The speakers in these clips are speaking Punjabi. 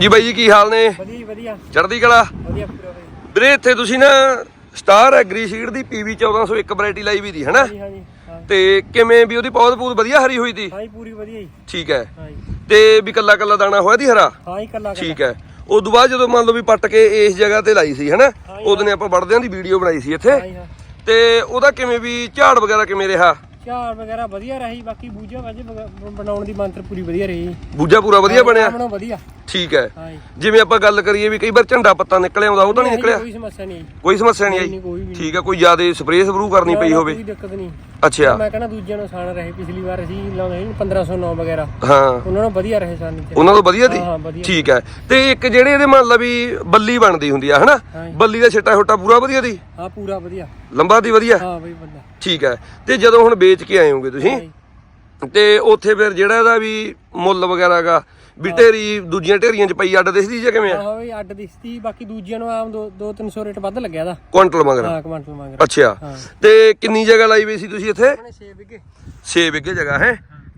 ਜੀ ਬਾਈ ਜੀ ਕੀ ਹਾਲ ਨੇ? ਵਧੀਆ ਵਧੀਆ। ਚੜ੍ਹਦੀ ਕਲਾ? ਵਧੀਆ ਵੀਰੇ ਇੱਥੇ ਤੁਸੀਂ ਨਾ ਸਟਾਰ ਐਗਰੀ ਸੀਡ ਦੀ ਪੀਵੀ 1401 ਵੈਰਾਈਟੀ ਲਾਈ ਵੀ ਦੀ ਹੈਨਾ? ਹਾਂਜੀ ਹਾਂਜੀ ਤੇ ਕਿਵੇਂ ਵੀ ਉਹਦੀ ਪੌਦ ਪੂਦ ਵਧੀਆ ਹਰੀ ਹੋਈ ਤੀ ਹਾਂ ਜੀ ਪੂਰੀ ਵਧੀਆ ਜੀ। ਠੀਕ ਹੈ। ਤੇ ਵੀ ਕੱਲਾ ਕੱਲਾ ਦਾਣਾ ਹੋਇਆ ਦੀ ਹਰਾ? ਹਾਂ ਜੀ ਕੱਲਾ ਠੀਕ ਹੈ। ਉਦੋਂ ਬਾਅਦ ਜਦੋਂ ਮੰਨ ਲਓ ਵੀ ਪੱਟ ਕੇ ਇਸ ਜਗ੍ਹਾ ਤੇ ਲਾਈ ਸੀ ਹੈਨਾ? ਉਦੋਂ ਨੇ ਆਪਾਂ ਵੜਦਿਆਂ ਦੀ ਵੀਡੀਓ ਬਣਾਈ ਸੀ ਇੱਥੇ। ਤੇ ਉਹਦਾ ਕਿਵੇਂ ਵੀ ਝਾੜ ਵਗੈਰਾ ਕਿਵੇਂ ਰਿਹਾ? ਝਾੜ ਵਗੈਰਾ ਵਧੀਆ ਰਹੀ ਬਾਕੀ ਬੂਝਾ ਵਾਜੇ ਬਣਾਉਣ ਦੀ ਮੰਤਰ ਪੂਰੀ ਵਧੀਆ ਰਹੀ ਬੂਝਾ ਪੂਰਾ ਵਧੀਆ ਬਣਿਆ? ਵਧੀਆ। ਠੀਕ ਹੈ। ਜਿਵੇਂ ਆਪਾਂ ਗੱਲ ਕਰੀਏ ਵੀ ਕਈ ਵਾਰ ਝੰਡਾ ਪੱਤਾ ਨਿਕਲਿਆ ਆਉਂਦਾ ਉਹ ਤਾਂ ਨਹੀਂ ਨਿਕਲਿਆ? ਕੋਈ ਸਮੱਸਿਆ ਨਹੀਂ। ਕੋਈ ਸਮੱਸਿਆ ਨਹੀਂ ਆਈ ਠੀਕ ਹੈ ਕੋਈ ਜ਼ਿਆਦਾ ਸਪਰੇਅ ਸਬਰੂ ਕਰਨੀ ਪਈ ਹੋਵੇ। ਕੋਈ ਦਿੱਕਤ ਨਹੀਂ। ਅੱਛਾ। ਮੈਂ ਕਹਿੰਦਾ ਦੂਜਿਆਂ ਨੂੰ ਸਾਨ ਰਹੇ ਪਿਛਲੀ ਵਾਰ ਅਸੀਂ ਲਾਉਂਦੇ ਸੀ 1509 ਵਗੈਰਾ। ਹਾਂ। ਉਹਨਾਂ ਨੂੰ ਵਧੀਆ ਰਹੇ ਸਾਨ ਉਹਨਾਂ ਤੋਂ ਵਧੀਆ ਦੀ। ਠੀਕ ਹੈ। ਤੇ ਇੱਕ ਜਿਹੜੇ ਇਹਦੇ ਮੰਨ ਲਾ ਵੀ ਬੱਲੀ ਬਣਦੀ ਹੁੰਦੀ ਆ ਹਨਾ। ਬੱਲੀ ਦਾ ਛਿੱਟਾ ਛੋਟਾ ਪੂਰਾ ਵਧੀਆ ਦੀ ਹਾਂ ਪੂਰਾ ਵਧੀਆ। ਲੰਬਾ ਦੀ ਵਧੀਆ? ਹਾਂ ਬਈ ਬੰਦਾ ਠੀਕ ਹੈ। ਤੇ ਜਦੋਂ ਹੁਣ ਵੇਚ ਕੇ ਆਏ ਹੋਗੇ ਤੁਸੀਂ। ਤੇ ਉੱਥੇ ਫਿਰ ਜਿਹੜਾ ਇਹਦਾ ਵੀ ਮੁੱਲ ਵਗੈਰਾਗਾ ਵੀ ਢੇਰੀ ਦੂਜੀਆਂ ਢੇਰੀਆਂ ਚ ਪਈ ਅੱਡ ਦਿਸਦੀ ਜਾਂ ਕਿਵੇਂ ਆ? ਹਾਂ ਬਈ ਅੱਡ ਦਿਸਦੀ ਬਾਕੀ ਦੂਜਿਆਂ ਨੂੰ ਆਮ 2 300 ਰੇਟ ਵੱਧ ਲੱਗਿਆ ਦਾ ਕੁਇੰਟਲ ਮਗਰ ਹਾਂ ਕਮਾਂਟਲ ਮੰਗ ਰਿਹਾ। ਅੱਛਾ। ਹਾਂ। ਤੇ ਕਿੰਨੀ ਜਗ੍ਹਾ ਲਾਈ ਵੀ ਸੀ ਤੁਸੀਂ ਇੱਥੇ? ਆਪਣੇ 6 ਵਿਗੇ 6 ਵਿਗੇ ਜਗ੍ਹਾ ਹੈ?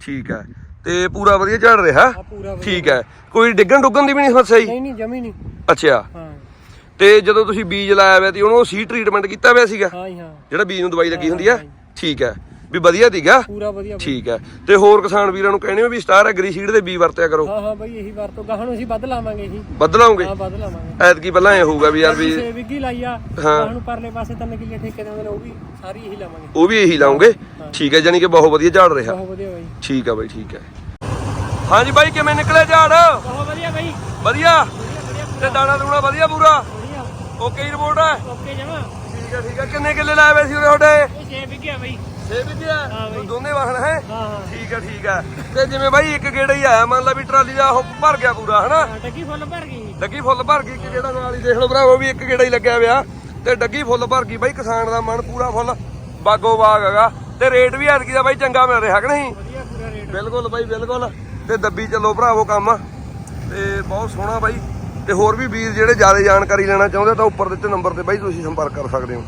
ਠੀਕ ਹੈ। ਤੇ ਪੂਰਾ ਵਧੀਆ ਝੜ ਰਿਹਾ? ਆ ਪੂਰਾ ਵਧੀਆ। ਠੀਕ ਹੈ। ਕੋਈ ਡਿੱਗਣ ਡੁੱਗਣ ਦੀ ਵੀ ਨਹੀਂ ਸਮੱਸਿਆ ਜੀ? ਨਹੀਂ ਨਹੀਂ ਜਮੀ ਨਹੀਂ। ਅੱਛਾ। ਹਾਂ। ਤੇ ਜਦੋਂ ਤੁਸੀਂ ਬੀਜ ਲਾਇਆ ਹੋਇਆ ਤੇ ਉਹਨੂੰ ਸੀ ਟ੍ਰੀਟਮੈਂਟ ਕੀਤਾ ਹੋਇਆ ਸੀਗਾ? ਹਾਂ ਜੀ ਹਾਂ। ਜਿਹੜਾ ਬੀਜ ਨੂੰ ਦਵਾਈ ਲੱਗੀ ਹੁੰਦੀ ਆ? ਠੀਕ ਹੈ। ਵੀ ਵਧੀਆ ਦੀਗਾ? ਪੂਰਾ ਵਧੀਆ ਬਈ। ਠੀਕ ਹੈ। ਤੇ ਹੋਰ ਕਿਸਾਨ ਵੀਰਾਂ ਨੂੰ ਕਹਿੰਦੇ ਹੋ ਵੀ ਸਟਾਰ ਐਗਰੀ ਸੀਡ ਦੇ ਬੀਜ ਵਰਤਿਆ ਕਰੋ। ਹਾਂ ਹਾਂ ਬਈ ਇਹੀ ਵਰਤੋਂ ਗਾਹਾਂ ਨੂੰ ਅਸੀਂ ਵੱਧ ਲਾਵਾਂਗੇ ਇਹੀ ਬਦਲਾਉਂਗੇ ਹਾਂ ਵੱਧ ਲਾਵਾਂਗੇ। ਐਤਕੀ ਪਹਿਲਾਂ ਇਹ ਹੋਊਗਾ ਵੀ ਯਾਰ ਵੀ ਛੇ ਵਿਗੀ ਲਾਈ ਆ। ਗਾਹਾਂ ਨੂੰ ਪਰਲੇ ਪਾਸੇ ਤਿੰਨ ਕਿੱਲੇ ਠੇਕੇ ਦੇ ਨੇ ਉਹ ਵੀ ਸਾਰੀ ਇਹੀ ਲਾਵਾਂਗੇ। ਉਹ ਵੀ ਇਹੀ ਲਾਉਂਗੇ? ਠੀਕ ਹੈ ਜਾਨੀ ਕਿ ਬਹੁਤ ਵਧੀਆ ਝਾੜ ਰਿਹਾ। ਬਹੁਤ ਵਧੀਆ ਬਾਈ। ਠੀਕ ਹੈ ਬਾਈ ਠੀਕ ਹੈ। ਹਾਂਜੀ ਬਾਈ ਕਿਵੇਂ ਨਿਕਲੇ ਝਾੜ? ਬਹੁਤ ਵਧੀਆ ਬਾਈ। ਵਧੀਆ? ਤੇ ਦਾਣਾ ਦੂਣਾ ਵਧੀਆ ਪੂਰਾ? ਵਧੀਆ। ਓਕੇ ਰਿਪੋਰਟ ਹੈ? ਓਕੇ ਜਮਾ। ਠੀਕ ਹੈ ਠੀਕ ਹੈ। ਕਿੰਨੇ ਕਿੱਲੇ ਲਾਏ ਹੋਏ ਸੀ ਉਹਦੇ ਤੁਹਾਡੇ? ਇਹ ਛੇ ਵਿਗੇ ਆ ਬਾਈ। 6 ਵਿਗੇ ਹਾਂ ਬਾਈ। ਦੋਨੇ ਵਾਹਣ ਹੈ? ਠੀਕ ਹੈ ਠੀਕ ਹੈ। ਤੇ ਜਿਵੇਂ ਬਾਈ ਇੱਕ ਗੇੜਾ ਹੀ ਆਇਆ ਮੰਨ ਲਾ ਵੀ ਟਰਾਲੀ ਦਾ ਉਹ ਭਰ ਗਿਆ ਪੂਰਾ ਹਨਾ? ਡੱਗੀ ਫੁੱਲ ਭਰ ਗਈ। ਡੱਗੀ ਫੁੱਲ ਭਰ ਗਈ ਕਿ ਜਿਹੜਾ ਨਾਲ ਹੀ ਦੇਖ ਲਓ ਭਰਾਵੋ ਵੀ ਇੱਕ ਗੇੜਾ ਹੀ ਲੱਗਿਆ ਹੋਇਆ ਤੇ ਡੱਗੀ ਫੁੱਲ ਭਰ ਗਈ ਬਾਈ ਕਿਸਾਨ ਦਾ ਮਨ ਪੂਰਾ ਫੁੱਲ ਬਾਗੋ ਬਾਗ ਹੈਗਾ। ਤੇ ਰੇਟ ਵੀ ਐਤਕੀ ਦਾ ਬਾਈ ਚੰਗਾ ਮਿਲ ਰਿਹਾ ਕਿ ਨਹੀਂ? ਬਿਲਕੁਲ ਬਾਈ ਬਿਲਕੁਲ। ਤੇ ਦੱਬੀ ਚੱਲੋ ਭਰਾਵੋ ਕੰਮ। ਤੇ ਬਹੁਤ ਸੋਹਣਾ ਬਾਈ। ਤੇ ਹੋਰ ਵੀ ਵੀਰ ਜਿਹੜੇ ਜ਼ਿਆਦਾ ਜਾਣਕਾਰੀ ਲੈਣਾ ਚਾਹੁੰਦੇ ਤਾਂ ਉੱਪਰ ਦਿੱਤੇ ਨੰਬਰ ਤੇ ਬਾਈ ਤੁਸੀਂ ਸੰਪਰਕ ਕਰ ਸਕਦੇ ਹੋ।